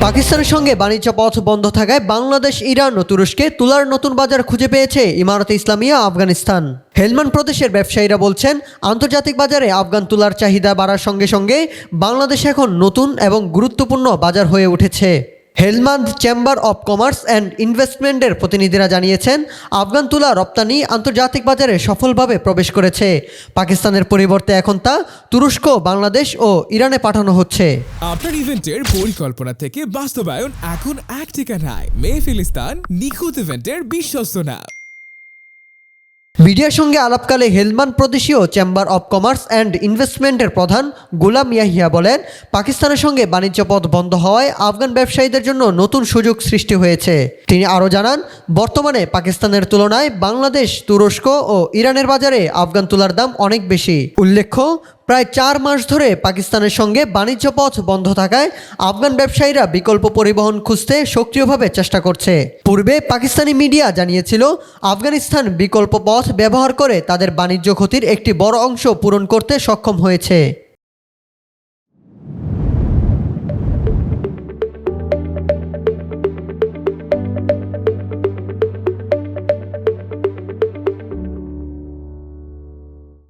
পাকিস্তানের সঙ্গে বাণিজ্য পথ বন্ধ থাকায় বাংলাদেশ, ইরান ও তুরস্কে তুলার নতুন বাজার খুঁজে পেয়েছে ইমারতে ইসলামিয়া আফগানিস্তান। হেলমান প্রদেশের ব্যবসায়ীরা বলছেন, আন্তর্জাতিক বাজারে আফগান তুলার চাহিদা বাড়ার সঙ্গে সঙ্গে বাংলাদেশ এখন নতুন এবং গুরুত্বপূর্ণ বাজার হয়ে উঠেছে। Helmand chamber of commerce and ইনভেস্টমেন্টের প্রতিনিধিরা জানিয়েছেন আফগান তুলা রপ্তানি আন্তর্জাতিক বাজারে সফলভাবে প্রবেশ করেছে। পাকিস্তানের পরিবর্তে এখন তা তুরস্ক, বাংলাদেশ ও ইরানে পাঠানো হচ্ছে। আপনার ইভেন্টের পরিকল্পনা থেকে বাস্তবায়ন এখন এক ঠিকানায়। মে ফিলিস্তান নিখুঁত ইভেন্টের বিশ্বস্ত নাম। মিডিয়ার সঙ্গে আলাপকালে হেলমান প্রদেশীয় চেম্বার অব কমার্স অ্যান্ড ইনভেস্টমেন্টের প্রধান গোলাম ইয়াহিয়া বলেন, পাকিস্তানের সঙ্গে বাণিজ্য পথ বন্ধ হওয়ায় আফগান ব্যবসায়ীদের জন্য নতুন সুযোগ সৃষ্টি হয়েছে। তিনি আরও জানান, বর্তমানে পাকিস্তানের তুলনায় বাংলাদেশ, তুরস্ক ও ইরানের বাজারে আফগান তুলার দাম অনেক বেশি। উল্লেখ্য, প্রায় চার মাস ধরে পাকিস্তানের সঙ্গে বাণিজ্য পথ বন্ধ থাকায় আফগান ব্যবসায়ীরা বিকল্প পরিবহন খুঁজতে সক্রিয়ভাবে চেষ্টা করছে। পূর্বে পাকিস্তানি মিডিয়া জানিয়েছিল, আফগানিস্তান বিকল্প পথ ব্যবহার করে তাদের বাণিজ্য ক্ষতির একটি বড় অংশ পূরণ করতে সক্ষম হয়েছে।